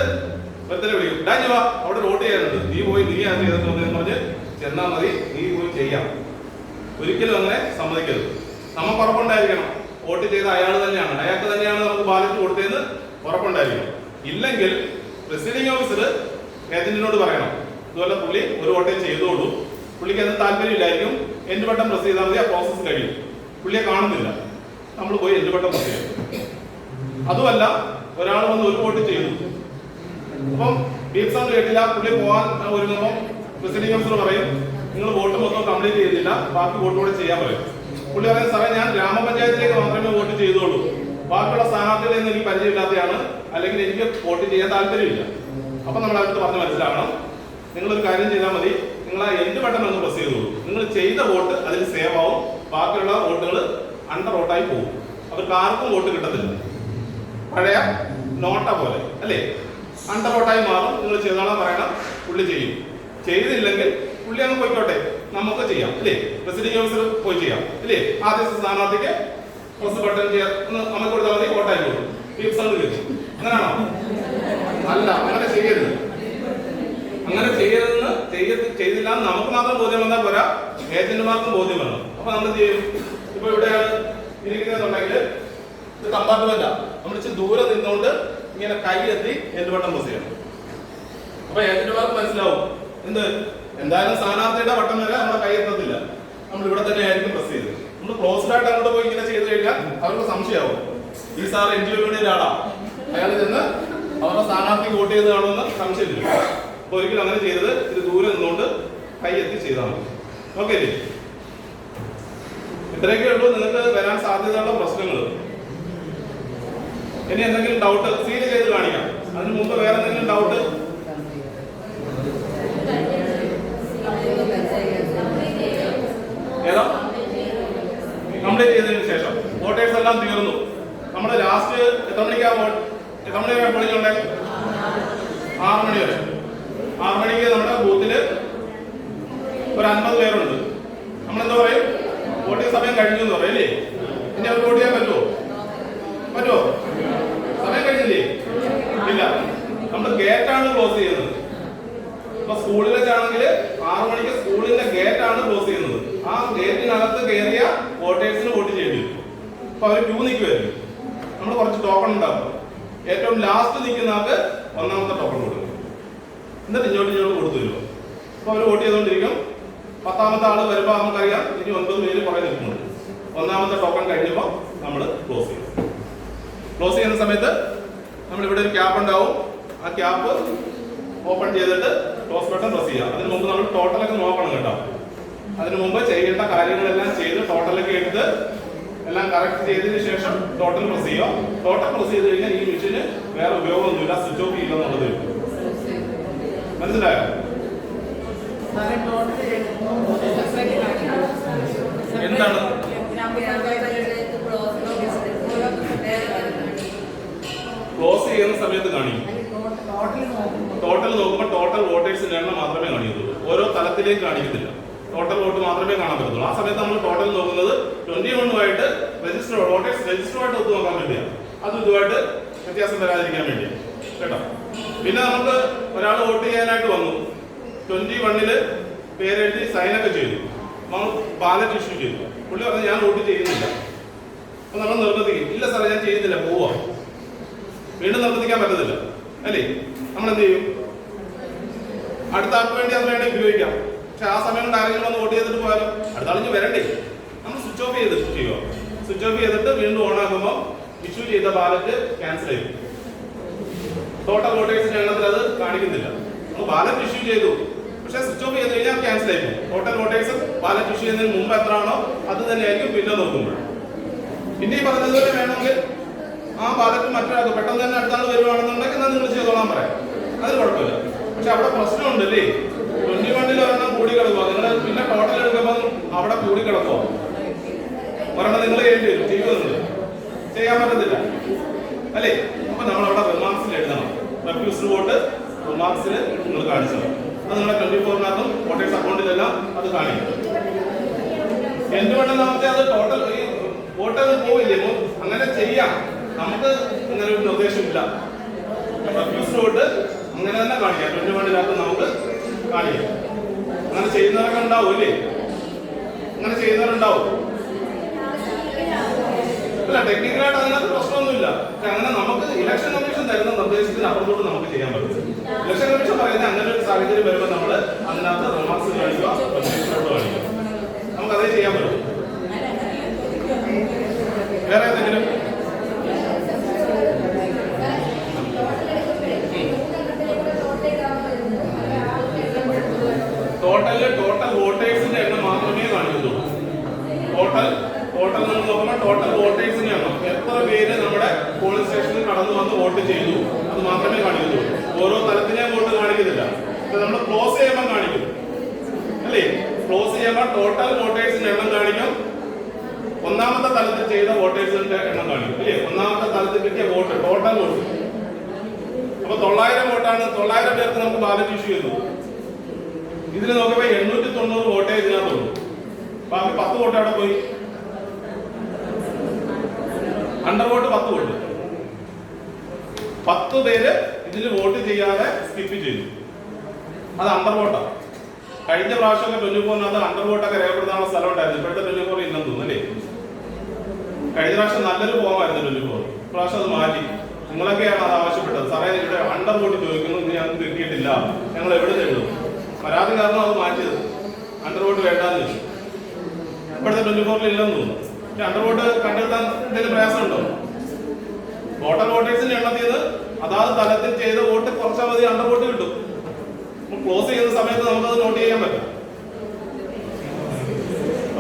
ഒരുത്തനെ വിളിക്കും. ഡാജി വാ അവിടെ റോട്ട് ചെയ്യാനുണ്ട് നീ പോയി നീ അത് ചെയ്തെന്ന് പറഞ്ഞ് ചെന്നാൽ മതി നീ പോയി ചെയ്യാം. ഒരിക്കലും അങ്ങനെ സമ്മതിക്കരുത്. നമ്മൾ ഉറപ്പുണ്ടായിരിക്കണം വോട്ട് ചെയ്ത അയാൾ തന്നെയാണ്. അയാൾക്ക് തന്നെയാണ് നമുക്ക് ബാലറ്റ് കൊടുത്തതെന്ന് ഉറപ്പുണ്ടായിരിക്കണം. ഇല്ലെങ്കിൽ പ്രസിഡിംഗ് ഓഫീസർ ഏജന്റിനോട് പറയണം. ഇതുപോലെ പുള്ളി ഒരു വോട്ടേ ചെയ്തോളൂ. പുള്ളിക്ക് അത് താല്പര്യമില്ലായിരിക്കും. എന്റെ വട്ടം പ്രസ് ചെയ്താൽ മതി ആ പ്രോസസ്സ് കഴിയും. പുള്ളിയെ കാണുന്നില്ല. നമ്മൾ പോയി പ്രസ് ചെയ്യും അതുമല്ല ഒരാൾ വന്ന് ഒരു വോട്ട് ചെയ്തു. അപ്പം സാർ കേട്ടില്ല പുള്ളി പോകാൻ ഒരുങ്ങുമ്പോൾ പ്രസിഡന്റ് ഓഫീസർ പറയും നിങ്ങൾ വോട്ട് മൊത്തം കംപ്ലീറ്റ് ചെയ്തില്ല ബാക്കി വോട്ട് കൂടെ ചെയ്യാൻ പറയും. പുള്ളി പറയും സാറേ ഞാൻ ഗ്രാമപഞ്ചായത്തിലേക്ക് മാത്രമേ വോട്ട് ചെയ്തോളൂ ബാക്കിയുള്ള സ്ഥാനാർത്ഥികളെ എനിക്ക് പരിചയമില്ലാത്തതാണ് അല്ലെങ്കിൽ എനിക്ക് വോട്ട് ചെയ്യാൻ താല്പര്യമില്ല. അപ്പം നമ്മൾ അടുത്ത് പറഞ്ഞ് മനസ്സിലാക്കണം നിങ്ങളൊരു കാര്യം ചെയ്താൽ മതി. നിങ്ങൾ ആ എന്ത് പെട്ടെന്ന് ഒന്ന് പ്രസ് ചെയ്തോളൂ. നിങ്ങൾ ചെയ്ത വോട്ട് അതിൽ സേവ് ആവും. ബാക്കിയുള്ള വോട്ടുകൾ അണ്ടർ വോട്ടായി പോകും. അവർക്ക് ആർക്കും വോട്ട് കിട്ടത്തില്ല. പഴയ നോട്ട പോലെ അല്ലേ? അണ്ടർ വോട്ടായി മാറും. നിങ്ങൾ ചെയ്തോളാൻ പറയണം. പുള്ളി ചെയ്യും. ചെയ്തില്ലെങ്കിൽ പുള്ളി അങ്ങ് പോയിക്കോട്ടെ. നമുക്ക് ചെയ്യാം അല്ലേ? പ്രസിഡന്റ് ഓഫീസർ പോയി ചെയ്യാം അല്ലേ? ആദ്യ സ്ഥാനാർത്ഥിക്ക് പ്രസ് ബട്ടൺ ചെയ്യാം നമുക്ക് കൊടുത്താൽ മതി വോട്ടായി പോകും. പീപ്സ് അങ്ങനെയാണോ അല്ല അങ്ങനെ ചെയ്യരുത്. അങ്ങനെ ചെയ്യരുതെന്ന് ചെയ്യത് ചെയ്തില്ല നമുക്ക് മാത്രം ബോധ്യം വന്നാൽ പോരാ. ഏജന്റുമാർക്കും ബോധ്യം വേണം. അപ്പൊ നമ്മൾ എന്ത് ചെയ്യും ഇപ്പൊ ഇവിടെയാണ് ഇരിക്കുന്നതെന്നുണ്ടെങ്കിൽ ഇത് കമ്പാർട്ട്മെന്റാ നമ്മൾ ഇച്ചിരി ദൂരെ നിന്നുകൊണ്ട് ഇങ്ങനെ കൈ എത്തി എന്റെ വട്ടം പ്രസ് ചെയ്യണം. അപ്പൊ ഏജന്റുമാർക്ക് മനസ്സിലാവും? എന്ത്? എന്തായാലും സ്ഥാനാർത്ഥിയുടെ വട്ടം വരെ നമ്മുടെ കൈ എത്തത്തില്ല. നമ്മൾ ഇവിടെ തന്നെ ആയിരിക്കും പ്രസ് ചെയ്ത്. നമ്മൾ ക്ലോസ്ഡ് ആയിട്ട് അങ്ങോട്ട് പോയി ഇങ്ങനെ ചെയ്ത് കഴിഞ്ഞാൽ അവർക്ക് സംശയമാവും. ഈ സാർ എൻ ജി ഒയുടെ ഒരാളാ അയാൾ ചെന്ന് അവരുടെ സ്ഥാനാർത്ഥി വോട്ട് ചെയ്തതാണോന്ന് സംശയമില്ല. അപ്പൊ ഒരിക്കലും അങ്ങനെ ചെയ്തത് ഇത് ദൂരെ നിന്നുകൊണ്ട് കൈ എത്തി ചെയ്താൽ മതി. ഓക്കെ ഇത്രയൊക്കെ ഉള്ളൂ നിങ്ങൾക്ക് വരാൻ സാധ്യതയുള്ള പ്രശ്നങ്ങൾ. ഇനി എന്തെങ്കിലും ഡൗട്ട് സീൽ ചെയ്ത് കാണിക്കാം? അതിന് മുമ്പ് വേറെ എന്തെങ്കിലും ഡൗട്ട് ഏതാ? കംപ്ലീറ്റ് ചെയ്തതിന് ശേഷം. വോട്ടേഴ്സ് എല്ലാം തീർന്നു. നമ്മുടെ ലാസ്റ്റ് എത്ര മണിക്കാ എത്ര മണി വരെ പോളിംഗ് ഉണ്ട് ആറ് മണി വരെ. ആറ് മണിക്ക് നമ്മുടെ ബൂത്തിൽ ഒരു അൻപത് പേരുണ്ട്. നമ്മളെന്താ പറയും? വോട്ടിംഗ് സമയം കഴിഞ്ഞു എന്ന് പറയല്ലേ ഇനി അവർ വോട്ട് ചെയ്യാൻ പറ്റുമോ? പറ്റോ സമയം കഴിഞ്ഞില്ലേ? ഇല്ല. നമ്മൾ ഗേറ്റാണ് ക്ലോസ് ചെയ്യുന്നത്. ഇപ്പൊ സ്കൂളിലേക്കാണെങ്കിൽ ആറു മണിക്ക് സ്കൂളിന്റെ ഗേറ്റ് ആണ് ക്ലോസ് ചെയ്യുന്നത്. ആ ഗേറ്റിനകത്ത് കയറിയ വോട്ടേഴ്സിന് വോട്ട് ചെയ്യേണ്ടി വരും. അപ്പൊ അവർ ക്യൂ നിൽക്കുമായിരിക്കും നമ്മൾ കുറച്ച് ടോക്കൺ ഉണ്ടാവും ഏറ്റവും ലാസ്റ്റ് നിൽക്കുന്ന ആൾക്ക് ഒന്നാമത്തെ ടോക്കൺ കൊടുക്കും. എന്നിട്ട് ഇങ്ങോട്ട് ഇങ്ങോട്ട് കൊടുത്തു വരുമോ അപ്പൊ അവർ വോട്ട് ചെയ്തുകൊണ്ടിരിക്കും പത്താമത്തെ ആൾ വരുമ്പോൾ നമുക്കറിയാം ഇനി ഒൻപത് പേര് കുറെ നിൽക്കുന്നുണ്ട്. ഒന്നാമത്തെ ടോക്കൺ കഴിഞ്ഞപ്പോൾ നമ്മൾ ക്ലോസ് ചെയ്യും. ക്ലോസ് ചെയ്യുന്ന സമയത്ത് നമ്മൾ ഇവിടെ ഒരു ക്യാപ്പ് ഉണ്ടാവും. ആ ക്യാപ്പ് ഓപ്പൺ ചെയ്തിട്ട് ക്ലോസ് ബട്ടൺ പ്രസ് ചെയ്യാം അതിന് മുമ്പ് നമ്മൾ ടോട്ടലൊക്കെ നോക്കണം കേട്ടോ. അതിന് മുമ്പ് ചെയ്യേണ്ട കാര്യങ്ങളെല്ലാം ചെയ്ത് ടോട്ടലൊക്കെ എടുത്ത് എല്ലാം കറക്റ്റ് ചെയ്തതിന് ശേഷം ടോട്ടൽ പ്രസ് ചെയ്യുക. ടോട്ടൽ പ്രസ് ചെയ്ത് കഴിഞ്ഞാൽ ഈ മെഷീന് വേറെ ഉപയോഗമൊന്നുമില്ല. സ്വിച്ച് ഓഫ് ചെയ്യില്ല എന്നുള്ളത് മനസ്സിലായോ? എന്താണ്? ക്ലോസ് ചെയ്യുന്ന സമയത്ത് കാണിക്കും. ടോട്ടൽ നോക്കുമ്പോൾ ടോട്ടൽ വോട്ടേഴ്സിന്റെ എണ്ണം മാത്രമേ കാണിക്കത്തുള്ളൂ. ഓരോ തലത്തിലേക്ക് കാണിക്കത്തില്ല. ടോട്ടൽ വോട്ട് മാത്രമേ കാണാൻ പറ്റത്തുള്ളൂ. ആ സമയത്ത് നമ്മൾ ടോട്ടൽ നോക്കുന്നത് ട്വന്റി വണ്ണുമായിട്ട് രജിസ്റ്റർ വോട്ടേഴ്സ് രജിസ്റ്ററുമായിട്ട് ഒത്തു നോക്കാൻ വേണ്ടിയാണ്. അതും ഇതുമായിട്ട് വ്യത്യാസം വരാതിരിക്കാൻ വേണ്ടിയാണ്. കേട്ടോ? പിന്നെ നമുക്ക് ഒരാൾ വോട്ട് ചെയ്യാനായിട്ട് വന്നു. ട്വന്റി വണ്ണിൽ പേരെഴുതി സൈനൊക്കെ ചെയ്തു. ബാലറ്റ് ഇഷ്യൂ ചെയ്തു. പുള്ളി പറഞ്ഞു ഞാൻ വോട്ട് ചെയ്യുന്നില്ല. അപ്പൊ നമ്മൾ നിർബന്ധിക്കും. ഇല്ല സാറേ ഞാൻ ചെയ്യുന്നില്ല. പോവാ. വീണ്ടും നിർബന്ധിക്കാൻ പറ്റത്തില്ല. അല്ലേ? നമ്മൾ എന്ത് ചെയ്യും? അടുത്ത ആൾക്ക് വേണ്ടി അത് വേണ്ടി ഉപയോഗിക്കാം. പക്ഷെ ആ സമയം കൊണ്ട് ആരെങ്കിലും വന്ന് വോട്ട് ചെയ്തിട്ട് പോയാലോ? അടുത്ത ആളിഞ്ഞ് വരണ്ടേ. നമ്മൾ സ്വിച്ച് ഓഫ് ചെയ്തിട്ട് ചെയ്യുക. സ്വിച്ച് ഓഫ് ചെയ്തിട്ട് വീണ്ടും ഓൺ ആക്കുമ്പോൾ ഇഷ്യൂ ചെയ്ത ബാലറ്റ് ക്യാൻസൽ ചെയ്യും. ടോട്ടൽ വോട്ടേഴ്സിന്റെ എണ്ണത്തിൽ അത് കാണിക്കുന്നില്ല. നമ്മൾ ബാലറ്റ് ഇഷ്യൂ ചെയ്തു. പക്ഷെ സ്വിച്ച് ഓഫ് ചെയ്ത് കഴിഞ്ഞാൽ ക്യാൻസൽ ആയി പോകും. ടോട്ടൽ വോട്ടേഴ്സ് ബാലറ്റ് ഇഷ്യൂ ചെയ്യുന്നതിന് മുമ്പ് എത്രയാണോ അത് തന്നെയായിരിക്കും പിന്നെ നോക്കുമ്പോൾ. പിന്നെ ഈ പറഞ്ഞതുപോലെ വേണമെങ്കിൽ ആ ബാലറ്റ് മറ്റൊരാൾക്ക് പെട്ടെന്ന് തന്നെ അടുത്താണ് വരുവാണെന്നുണ്ടെങ്കിൽ എന്നാൽ നിങ്ങൾ ചെയ്തോളാൻ പറയാം. അത് കുഴപ്പമില്ല. പക്ഷെ അവിടെ പ്രശ്നമുണ്ട് അല്ലേ? ട്വന്റി വണ്ണിൽ ഒരെണ്ണം കൂടി കിടക്കുക നിങ്ങൾ പിന്നെ ടോട്ടൽ എടുക്കുമ്പോൾ അവിടെ കൂടി കിടക്കുക ഒരെണ്ണം നിങ്ങൾ ചെയ്യേണ്ടി വരും. ചെയ്യുന്നുണ്ട് ചെയ്യാൻ പറ്റത്തില്ല. അല്ലേ? അപ്പൊ നമ്മൾ അവിടെ റിമാർക്സിൽ എഴുതണം. റെഫ്യൂസ്ഡ് വോട്ട് റിമാർക്സിൽ നിങ്ങൾ കാണിച്ചത് അത് നമ്മുടെ ട്വന്റി ഫോറിനകത്തും വോട്ടേഴ്സ് അക്കൗണ്ടിലെല്ലാം അത് കാണിക്കും. എന്തുകൊണ്ട് നമുക്ക് അത് ടോട്ടൽ ഈ വോട്ടർ പോവില്ലേ? മോ- അങ്ങനെ ചെയ്യാം. നമുക്ക് അങ്ങനെ ഒരു നിർദ്ദേശമില്ല. റെഫ്യൂസ്ഡ് വോട്ട് അങ്ങനെ തന്നെ കാണിക്കാം. ട്വന്റി വണ്ണിനകത്ത് നമുക്ക് കാണിക്കാം. അങ്ങനെ ചെയ്യുന്നവരൊക്കെ ഉണ്ടാവും അല്ലേ അങ്ങനെ ചെയ്യുന്നവരുണ്ടാവും. അല്ല ടെക്നിക്കലായിട്ട് അതിനകത്ത് പ്രശ്നമൊന്നുമില്ല. പക്ഷെ അങ്ങനെ നമുക്ക് ഇലക്ഷൻ കമ്മീഷൻ തരുന്ന നിർദ്ദേശത്തിന് അപ്പുറത്തോട്ട് നമുക്ക് ചെയ്യാൻ പറ്റും. ഇലക്ഷൻ കമ്മീഷൻ പറയുന്ന അങ്ങനെ ഒരു സാഹചര്യം വരുമ്പോൾ നമ്മൾ അതിനകത്ത് റിമാർക്സ് കാണിക്കുക കാണിക്കുക. നമുക്ക് അതേ ചെയ്യാൻ പറ്റും. വേറെ എന്തെങ്കിലും ടോട്ടലിൽ ടോട്ടൽ വോട്ടേഴ്സിന്റെ എണ്ണം മാത്രമേ കാണിക്കുന്നുള്ളൂ ടോട്ടൽ ടോട്ടൽ നമ്മൾ നോക്കുമ്പോൾ ടോട്ടൽ വോട്ടേഴ്സിന്റെ എണ്ണം എത്ര പേര് നമ്മുടെ പോളിംഗ് സ്റ്റേഷനിൽ കടന്നു വന്ന് വോട്ട് ചെയ്തു. അത് മാത്രമേ കാണിക്കുന്നുള്ളൂ ഓരോ തലത്തിനെയും വോട്ട് കാണിക്കുന്നില്ല. നമ്മൾ ക്ലോസ് ചെയ്യുമ്പോൾ കാണിക്കും. അല്ലേ? ക്ലോസ് ചെയ്യുമ്പോൾ ടോട്ടൽ വോട്ടേഴ്സിന്റെ എണ്ണം കാണിക്കും. ഒന്നാമത്തെ തലത്തിൽ ചെയ്ത വോട്ടേഴ്സിന്റെ എണ്ണം കാണിക്കും. അല്ലേ ഒന്നാമത്തെ തലത്തിൽ കിട്ടിയ വോട്ട് ടോട്ടൽ വോട്ട്. അപ്പൊ തൊള്ളായിരം വോട്ടാണ് തൊള്ളായിരം പേർക്ക് നമുക്ക് ബാലറ്റ് ഇഷ്യൂ ചെയ്തു. ഇതിൽ നോക്കുമ്പോ എണ്ണൂറ്റി തൊണ്ണൂറ് വോട്ടേ ഇതിനകത്തുള്ളൂ. ബാക്കി പത്ത് വോട്ട് അവിടെ പോയി. അണ്ടർ വോട്ട് പത്ത് വോട്ട്. പത്ത് പേര് ഇതിൽ വോട്ട് ചെയ്യാതെ സ്കിപ്പ് ചെയ്തു. അത് അണ്ടർ വോട്ടാണ് കഴിഞ്ഞ പ്രാവശ്യമൊക്കെ ട്വന്റി ഫോറിനകത്ത് അണ്ടർ വോട്ടൊക്കെ രേഖപ്പെടുത്താനുള്ള സ്ഥലം ഉണ്ടായിരുന്നു ഇപ്പോഴത്തെ ട്വന്റി ഫോർ ഇല്ലെന്ന് തോന്നുന്നു അല്ലേ? കഴിഞ്ഞ പ്രാവശ്യം നല്ലൊരു ഫോമായിരുന്നു ട്വന്റി ഫോർ പ്രാവശ്യം അത് മാറ്റി. നിങ്ങളൊക്കെയാണ് അത് ആവശ്യപ്പെട്ടത്. സാറേ ഇവിടെ അണ്ടർ വോട്ട് ചോദിക്കുന്നു. ഇന്ന് ഞങ്ങൾക്ക് കിട്ടിയിട്ടില്ല. ഞങ്ങൾ എവിടെ എഴുതും? പരാതി കാരണം അത് മാറ്റിയത്. അണ്ടർ വോട്ട് വേണ്ടാന്ന് ഇപ്പോഴത്തെ ട്വന്റി ഫോറിൽ ഇല്ലെന്ന് തോന്നുന്നു. അണ്ടർ വോട്ട് കണ്ടെത്താൻ എന്തെങ്കിലും പ്രയാസമുണ്ടോ? വോട്ടർ വോട്ടേഴ്സിന്റെ എണ്ണത്തിൽ നിന്ന് അതാത് തലത്തിൽ ചെയ്ത വോട്ട് കുറച്ചാൽ അണ്ടർ വോട്ട് കിട്ടും ക്ലോസ് ചെയ്യുന്ന സമയത്ത് നമുക്കത് നോട്ട് ചെയ്യാൻ പറ്റും.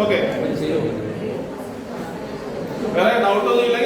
ഓക്കെ വേറെ ഡൗട്ട് ഒന്നും